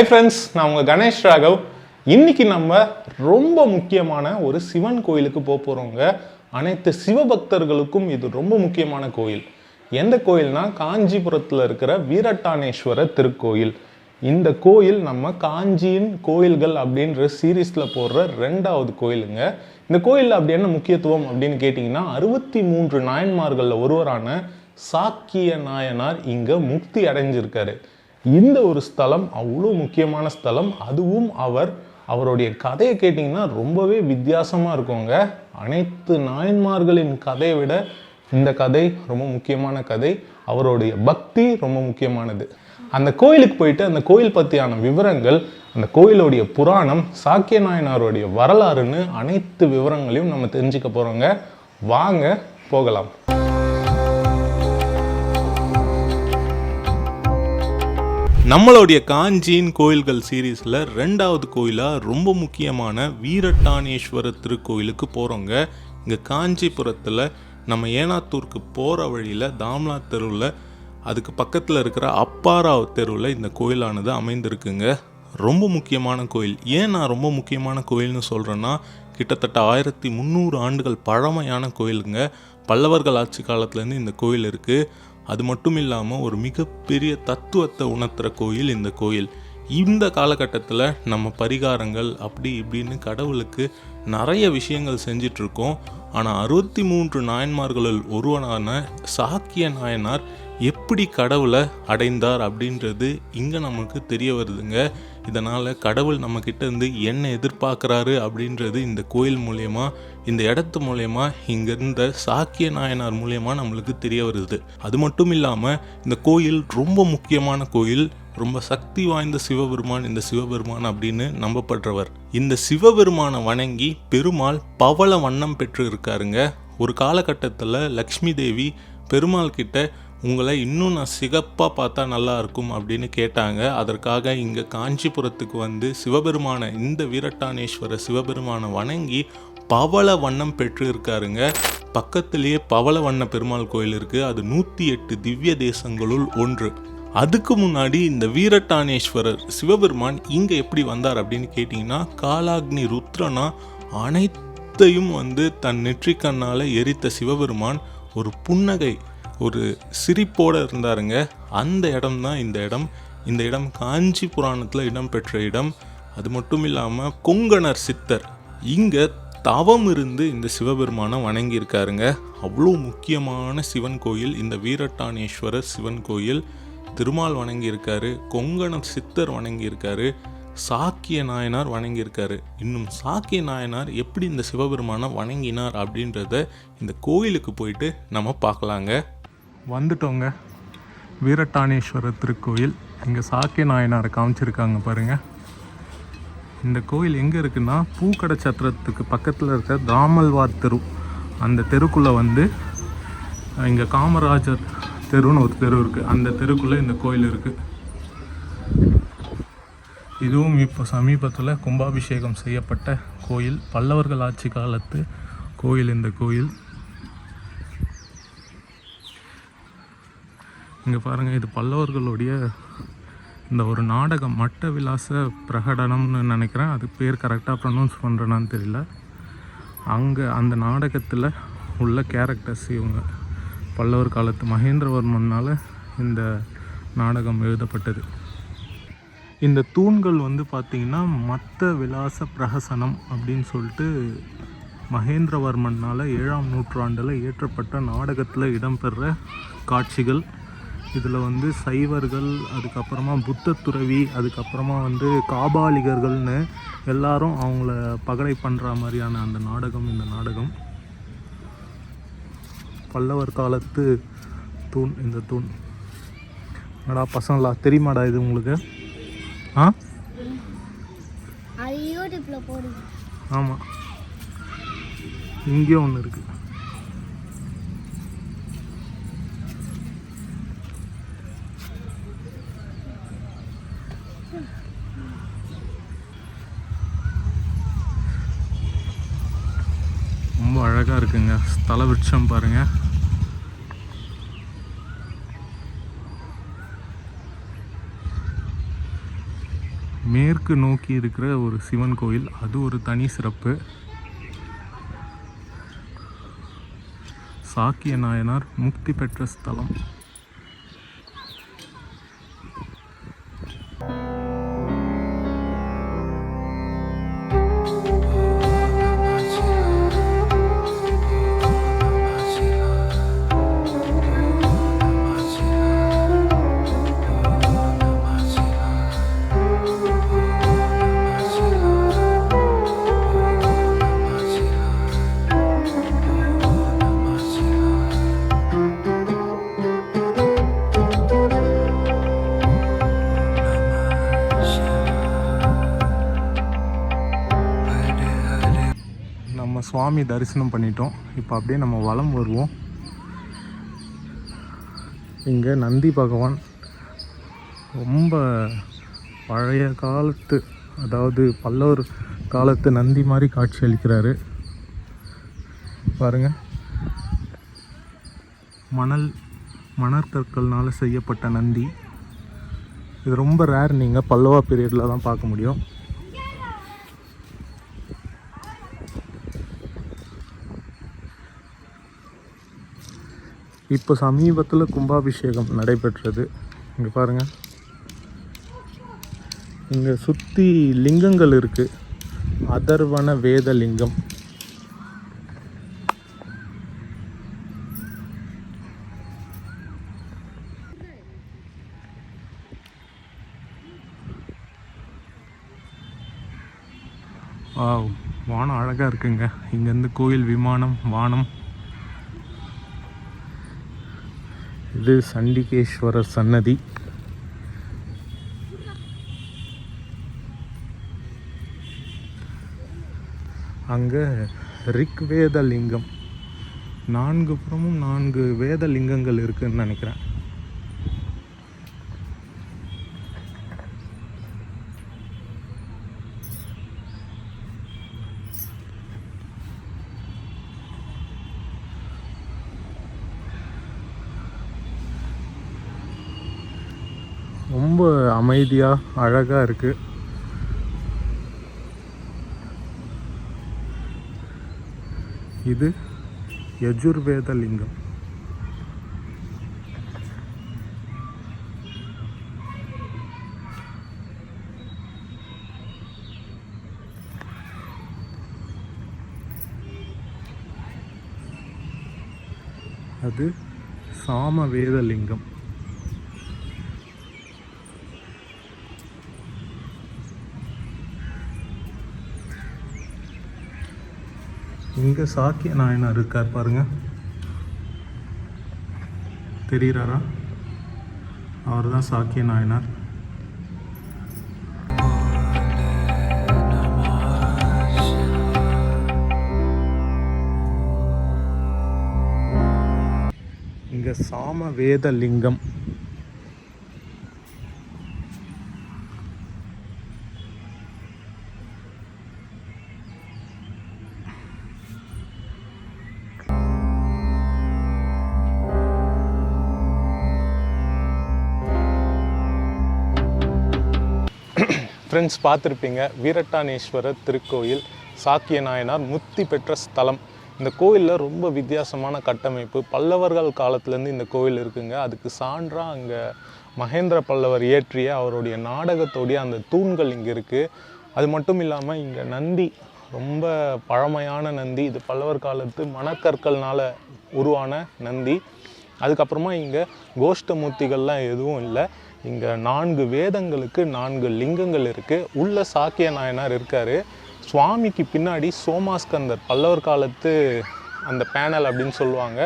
Hi friends நான் உங்கள் கணேஷ் ராகவ். இன்றைக்கி நம்ம ரொம்ப முக்கியமான ஒரு சிவன் கோயிலுக்கு போக போகிறவங்க அனைத்து சிவபக்தர்களுக்கும் இது ரொம்ப முக்கியமான கோயில். எந்த கோயில்னா காஞ்சிபுரத்தில் இருக்கிற வீரட்டானேஸ்வர திருக்கோயில். இந்த கோயில் நம்ம காஞ்சியின் கோயில்கள் அப்படின்ற சீரீஸில் போடுற ரெண்டாவது கோயிலுங்க. இந்த கோயிலில் அப்படி என்ன முக்கியத்துவம் அப்படின்னு கேட்டிங்கன்னா அறுபத்தி மூன்று நாயன்மார்களில் ஒருவரான சாக்கிய நாயனார் இங்கே முக்தி அடைஞ்சிருக்காரு. இந்த ஒரு ஸ்தலம் அவ்வளோ முக்கியமான ஸ்தலம் அதுவும் அவர் அவருடைய கதையை கேட்டிங்கன்னா ரொம்பவே வித்தியாசமாக இருக்குங்க. அனைத்து நாயன்மார்களின் கதையை விட இந்த கதை ரொம்ப முக்கியமான கதை. அவருடைய பக்தி ரொம்ப முக்கியமானது. அந்த கோயிலுக்கு போயிட்டு அந்த கோயில் பற்றியான விவரங்கள் அந்த கோயிலுடைய புராணம் சாக்கிய நாயனாருடைய வரலாறுன்னு அனைத்து விவரங்களையும் நம்ம தெரிஞ்சுக்க போகிறோங்க வாங்க போகலாம். நம்மளுடைய காஞ்சியின் கோயில்கள் சீரீஸில் ரெண்டாவது கோயிலாக ரொம்ப முக்கியமான வீரட்டானேஸ்வரர் திருக்கோயிலுக்கு போகிறோங்க இங்கே காஞ்சிபுரத்தில் நம்ம ஏனாத்தூருக்கு போகிற வழியில் தாம்லா தெருவில் அதுக்கு பக்கத்தில் இருக்கிற அப்பாராவ் தெருவில் இந்த கோயிலானது அமைந்திருக்குங்க. ரொம்ப முக்கியமான கோயில். ஏன் நான் ரொம்ப முக்கியமான கோயில்னு சொல்கிறேன்னா கிட்டத்தட்ட ஆயிரத்தி முந்நூறு ஆண்டுகள் பழமையான கோயிலுங்க. பல்லவர்கள் ஆட்சி காலத்துலேருந்து இந்த கோயில் இருக்குது அது மட்டும் இல்லாமல் ஒரு மிகப்பெரிய தத்துவத்தை உணர்த்துகிற கோயில் இந்த கோயில். இந்த காலகட்டத்தில் நம்ம பரிகாரங்கள் அப்படி இப்படின்னு கடவுளுக்கு நிறைய விஷயங்கள் செஞ்சிட்ருக்கோம். ஆனால் அறுபத்தி மூன்று நாயன்மார்களில் ஒருவனான சாக்கிய நாயனார் எப்படி கடவுளை அடைந்தார் அப்படின்றது இங்கே நமக்கு தெரிய வருதுங்க. இதனால் கடவுள் நம்மக்கிட்ட இருந்து என்ன எதிர்பார்க்குறாரு அப்படின்றது இந்த கோயில் மூலயமா இந்த இடத்து மூலயமா இங்கே இருந்த சாக்கிய நாயனார் மூலயமா நம்மளுக்கு தெரிய வருது. அது மட்டும் இல்லாமல் இந்த கோயில் ரொம்ப முக்கியமான கோயில் ரொம்ப சக்தி வாய்ந்த சிவபெருமான் இந்த சிவபெருமான் அப்படின்னு நம்பப்படுறவர். இந்த சிவபெருமானை வணங்கி பெருமாள் பவள வண்ணம் பெற்று இருக்காருங்க ஒரு காலகட்டத்தில் லக்ஷ்மி தேவி பெருமாள் கிட்ட உங்களை இன்னும் நான் சிகப்பாக பார்த்தா நல்லா இருக்கும் அப்படின்னு கேட்டாங்க. அதற்காக இங்கே காஞ்சிபுரத்துக்கு வந்து சிவபெருமானை இந்த வீரட்டானேஸ்வர சிவபெருமானை வணங்கி பவள வண்ணம் பெற்று இருக்காருங்க பக்கத்திலேயே பவள வண்ண பெருமாள் கோயில் இருக்குது அது நூற்றி எட்டு திவ்ய தேசங்களுள் ஒன்று. அதுக்கு முன்னாடி இந்த வீரட்டானேஸ்வரர் சிவபெருமான் இங்கே எப்படி வந்தார் அப்படின்னு கேட்டிங்கன்னா காலாக்னி ருத்ரனா அனைத்தையும் வந்து தன் நெற்றிக்கண்ணால் எரித்த சிவபெருமான் ஒரு புன்னகை ஒரு சிரிப்போடு இருந்தாருங்க. அந்த இடம் தான் இந்த இடம். இந்த இடம் காஞ்சி புராணத்தில் இடம்பெற்ற இடம். அது மட்டும் இல்லாமல் கொங்கணர் சித்தர். இங்கே தவம் இருந்து இந்த சிவபெருமானை வணங்கியிருக்காருங்க. அவ்வளோ முக்கியமான சிவன் கோயில். இந்த வீரட்டானேஸ்வரர் சிவன் கோயில் திருமால் வணங்கியிருக்காரு. கொங்கணர் சித்தர் வணங்கியிருக்காரு. சாக்கிய நாயனார் வணங்கியிருக்காரு. இன்னும் சாக்கிய நாயனார் எப்படி இந்த சிவபெருமானை வணங்கினார் அப்படின்றத இந்த கோயிலுக்கு போயிட்டு நம்ம பார்க்கலாங்க. வந்துட்டோங்க. வீரட்டானேஸ்வரர் திருக்கோயில். இங்கே சாக்கிய நாயனாரை காமிச்சிருக்காங்க பாருங்க. இந்த கோயில் எங்கே இருக்குன்னா பூக்கடை சத்திரத்துக்கு பக்கத்தில் இருக்க தாமல்வார் தெரு. அந்த தெருக்குள்ளே வந்து இங்கே காமராஜர் தெருன்னு ஒரு தெரு இருக்குது அந்த தெருக்குள்ளே இந்த கோயில் இருக்குது இதுவும் இப்போ சமீபத்தில் கும்பாபிஷேகம் செய்யப்பட்ட கோயில். பல்லவர்கள் ஆட்சி காலத்து கோயில் இந்த கோயில். இங்கே பாருங்கள் இது பல்லவர்களுடைய இந்த ஒரு நாடகம் மட்ட விலாச பிரகடனம்னு நினைக்கிறேன். அது பேர் கரெக்டாக ப்ரொனவுன்ஸ் பண்ணுறேனான்னு தெரியல. அங்கே அந்த நாடகத்தில் உள்ள கேரக்டர்ஸ் இவங்க. பல்லவர் காலத்து மகேந்திரவர்மனால் இந்த நாடகம் எழுதப்பட்டது. இந்த தூண்கள் வந்து பார்த்திங்கன்னா மத்த விலாச பிரகசனம் அப்படின்னு சொல்லிட்டு மகேந்திரவர்மனால் ஏழாம் நூற்றாண்டில் இயற்றப்பட்ட நாடகத்தில் இடம்பெற காட்சிகள். இதில் வந்து சைவர்கள் அதுக்கப்புறமா புத்த துறவி அதுக்கப்புறமா வந்து காபாலிகர்கள்னு எல்லாரும் அவங்கள பகடை பண்ணுற மாதிரியான அந்த நாடகம் இந்த நாடகம். பல்லவர் காலத்து தூண் இந்த தூண். என்னடா பசங்களா தெரியுமாடா இது உங்களுக்கு? ஆ? ஆமாம் இங்கேயும் ஒன்று இருக்குது ரொம்ப அழகாக இருக்குங்க. தலை விருட்சம் பாருங்கள் மேற்கு நோக்கி இருக்கிற ஒரு சிவன் கோயில். அது ஒரு தனி சிறப்பு. சாக்கிய நாயனார் முக்தி பெற்ற ஸ்தலம். சுவாமி தரிசனம் பண்ணிட்டோம். இப்போ அப்படியே நம்ம வலம் வருவோம். இங்கே நந்தி பகவான் ரொம்ப பழைய காலத்து அதாவது பல்லவர் காலத்து நந்தி மாதிரி காட்சி அளிக்கிறாரு. பாருங்கள் மணல் மணற்கற்கள்னால் செய்யப்பட்ட நந்தி. இது ரொம்ப ரேர் நீங்கள் பல்லவா பீரியடில் தான் பார்க்க முடியும். இப்போ சமீபத்தில் கும்பாபிஷேகம் நடைபெற்றது. இங்கே பாருங்கள் இங்கே சுற்றி லிங்கங்கள் இருக்குது அதர்வன வேத லிங்கம். வானம் அழகாக இருக்குங்க. இங்கேருந்து கோயில் விமானம் வானம். இது சண்டிகேஸ்வரர் சன்னதி. அங்கே ரிக்வேத லிங்கம் நான்கு புறமும் நான்கு வேத லிங்கங்கள் இருக்குதுன்னு நினைக்கிறேன். ரொம்ப அமைதியாக அழகாக இருக்குது இது யஜுர்வேத லிங்கம். அது சாமவேதலிங்கம் இங்கே சாக்கிய நாயனார் இருக்கார் பாருங்க. தெரிகிறாரா அவர் தான் சாக்கிய நாயனார். இங்கே சாம வேத லிங்கம் ஃப்ரெண்ட்ஸ் பார்த்துருப்பீங்க. வீரட்டானேஸ்வரர் திருக்கோயில் சாக்கிய நாயனார் முத்தி பெற்ற ஸ்தலம். இந்த கோயிலில் ரொம்ப வித்தியாசமான கட்டமைப்பு. பல்லவர்கள் காலத்துலேருந்து இந்த கோயில் இருக்குங்க. அதுக்கு சான்றாக அங்கே மகேந்திர பல்லவர் இயற்றிய அவருடைய நாடகத்தோடைய அந்த தூண்கள் இங்கே இருக்குது அது மட்டும் இல்லாமல் இங்கே நந்தி ரொம்ப பழமையான நந்தி. இது பல்லவர் காலத்து மணக்கற்கள்னால் உருவான நந்தி. அதுக்கப்புறமா இங்கே கோஷ்டமூர்த்திகள்லாம் எதுவும் இல்லை. இங்கே நான்கு வேதங்களுக்கு நான்கு லிங்கங்கள் இருக்குது உள்ள சாக்கிய நாயனார் இருக்கார். சுவாமிக்கு பின்னாடி சோமாஸ்கந்தர். பல்லவர் காலத்து அந்த பேனல் அப்படின்னு சொல்லுவாங்க.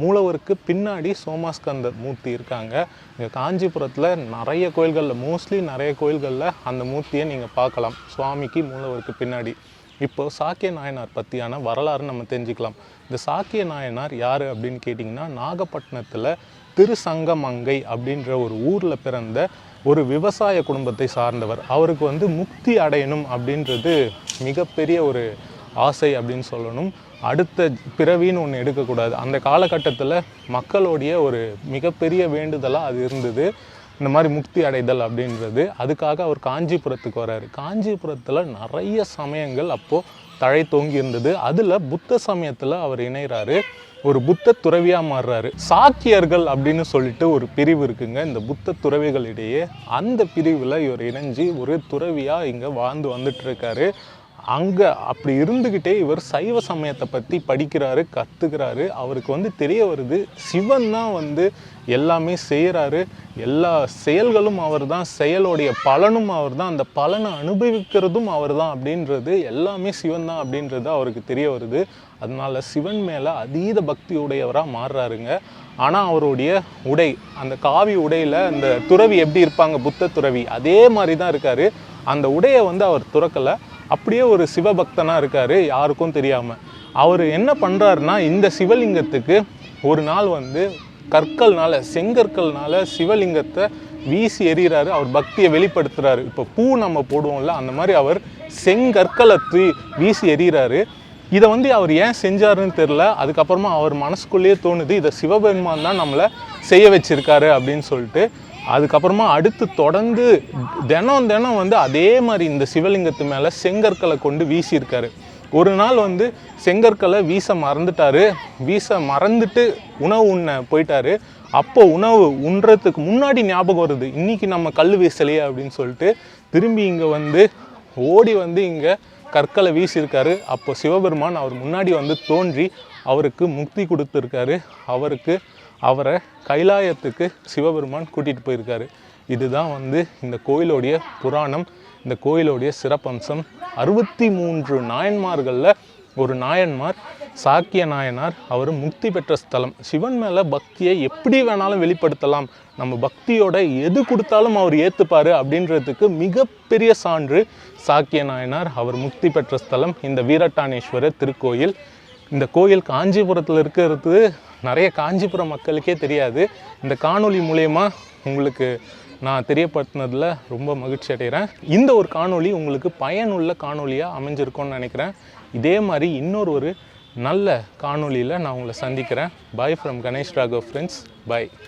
மூலவருக்கு பின்னாடி சோமாஸ்கந்தர் மூர்த்தி இருக்காங்க. இங்கே காஞ்சிபுரத்தில் நிறைய கோயில்களில் மோஸ்ட்லி நிறைய கோயில்களில் அந்த மூர்த்தியை நீங்கள் பார்க்கலாம். சுவாமிக்கு மூலவருக்கு பின்னாடி. இப்போ சாக்கிய நாயனார் பற்றியான வரலாறு நம்ம தெரிஞ்சுக்கலாம். இந்த சாக்கிய நாயனார் யார் அப்படின்னு கேட்டிங்கன்னா நாகப்பட்டினத்தில் திருசங்கமங்கை அப்படின்ற ஒரு ஊரில் பிறந்த ஒரு விவசாய குடும்பத்தை சார்ந்தவர். அவருக்கு வந்து முக்தி அடையணும் அப்படின்றது மிகப்பெரிய ஒரு ஆசை அப்படின்னு சொல்லணும். அடுத்த பிறவின்னு ஒன்று எடுக்கக்கூடாது. அந்த காலகட்டத்தில் மக்களுடைய ஒரு மிகப்பெரிய வேண்டுதலாக அது இருந்தது. இந்த மாதிரி முக்தி அடைதல் அப்படின்றது அதுக்காக அவர் காஞ்சிபுரத்துக்கு வராரு காஞ்சிபுரத்தில் நிறைய சமயங்கள் அப்போது தழை தோங்கி இருந்தது. அதில் புத்த சமயத்தில் அவர் இணைகிறாரு ஒரு புத்த துறவியாக மாறுறாரு. சாக்கியர்கள் அப்படின்னு சொல்லிட்டு ஒரு பிரிவு இருக்குங்க. இந்த புத்த துறவிகளிடையே அந்த பிரிவில் இவர் இணைஞ்சு ஒரு துறவியாக இங்கே வாழ்ந்து வந்துட்டு இருக்காரு. அங்கே அப்படி இருந்துக்கிட்டே இவர் சைவ சமயத்தை பற்றி படிக்கிறாரு கற்றுக்கிறாரு அவருக்கு வந்து தெரிய வருது சிவன் தான் வந்து எல்லாமே செய்கிறாரு எல்லா செயல்களும் அவர் தான் செயலுடைய பலனும் அவர் தான் அந்த பலனை அனுபவிக்கிறதும் அவர் தான் அப்படின்றது எல்லாமே சிவன் தான் அப்படின்றது அவருக்கு தெரிய வருது. அதனால சிவன் மேலே அதீத பக்தி உடையவராக மாறுறாருங்க. ஆனால் அவருடைய உடை அந்த காவி உடையில் அந்த துறவி எப்படி இருப்பாங்க? புத்த துறவி அதே மாதிரி தான் இருக்கார். அந்த உடையை வந்து அவர் துறக்கலை. அப்படியே ஒரு சிவபக்தனாக இருக்கார் யாருக்கும் தெரியாமல் அவர் என்ன பண்ணுறாருனா இந்த சிவலிங்கத்துக்கு ஒரு நாள் வந்து கற்கள்னால செங்கற்கள்னால சிவலிங்கத்தை வீசி எறிகிறாரு அவர் பக்தியை வெளிப்படுத்துகிறாரு இப்போ பூ நம்ம போடுவோம்ல அந்த மாதிரி அவர் செங்கற்களை தூ வீசி எறிகிறாரு. இதை வந்து அவர் ஏன் செஞ்சாருன்னு தெரில அதுக்கப்புறமா அவர் மனசுக்குள்ளேயே தோணுது இதை சிவபெருமான் தான் நம்மளை செய்ய வச்சுருக்காரு அப்படின்னு சொல்லிட்டு அதுக்கப்புறமா அடுத்து தொடர்ந்து தினம் தினம் வந்து அதே மாதிரி இந்த சிவலிங்கத்து மேலே செங்கற்களை கொண்டு வீசியிருக்காரு. ஒரு நாள் வந்து செங்கற்களை வீச மறந்துட்டாரு. வீச மறந்துட்டு உணவு உண்ண போயிட்டாரு. அப்போ உணவு உண்றதுக்கு முன்னாடி ஞாபகம் வருது. இன்னைக்கு நம்ம கல் வீசலையே அப்படின்னு சொல்லிட்டு திரும்பி இங்கே வந்து ஓடி வந்து இங்கே கற்களை வீசியிருக்காரு. அப்போ சிவபெருமான் அவர் முன்னாடி வந்து தோன்றி அவருக்கு முக்தி கொடுத்துருக்காரு. அவருக்கு அவரை கைலாயத்துக்கு சிவபெருமான் கூட்டிகிட்டு போயிருக்காரு. இதுதான் வந்து இந்த கோயிலோடைய புராணம். இந்த கோயிலோடைய சிறப்பம்சம். அறுபத்தி மூன்று நாயன்மார்களில் ஒரு நாயன்மார் சாக்கிய நாயனார் அவர் முக்தி பெற்ற ஸ்தலம். சிவன் மேலே பக்தியை எப்படி வேணாலும் வெளிப்படுத்தலாம். நம்ம பக்தியோட எது கொடுத்தாலும் அவர் ஏற்றுப்பார் அப்படின்றதுக்கு மிகப்பெரிய சான்று சாக்கிய நாயனார் அவர் முக்தி பெற்ற ஸ்தலம் இந்த வீரட்டானேஸ்வரர் திருக்கோயில். இந்த கோயில் காஞ்சிபுரத்தில் இருக்கிறது நிறைய காஞ்சிபுரம் மக்களுக்கே தெரியாது. இந்த காணொளி மூலயமா உங்களுக்கு நான் தெரியப்படுத்தினதில் ரொம்ப மகிழ்ச்சி அடைகிறேன். இந்த ஒரு காணொளி உங்களுக்கு பயனுள்ள காணொலியாக அமைஞ்சிருக்கும்னு நினைக்கிறேன். இதே மாதிரி இன்னொரு ஒரு நல்ல காணொளியில் நான் உங்களை சந்திக்கிறேன். Bye from Ganesh Raghav friends bye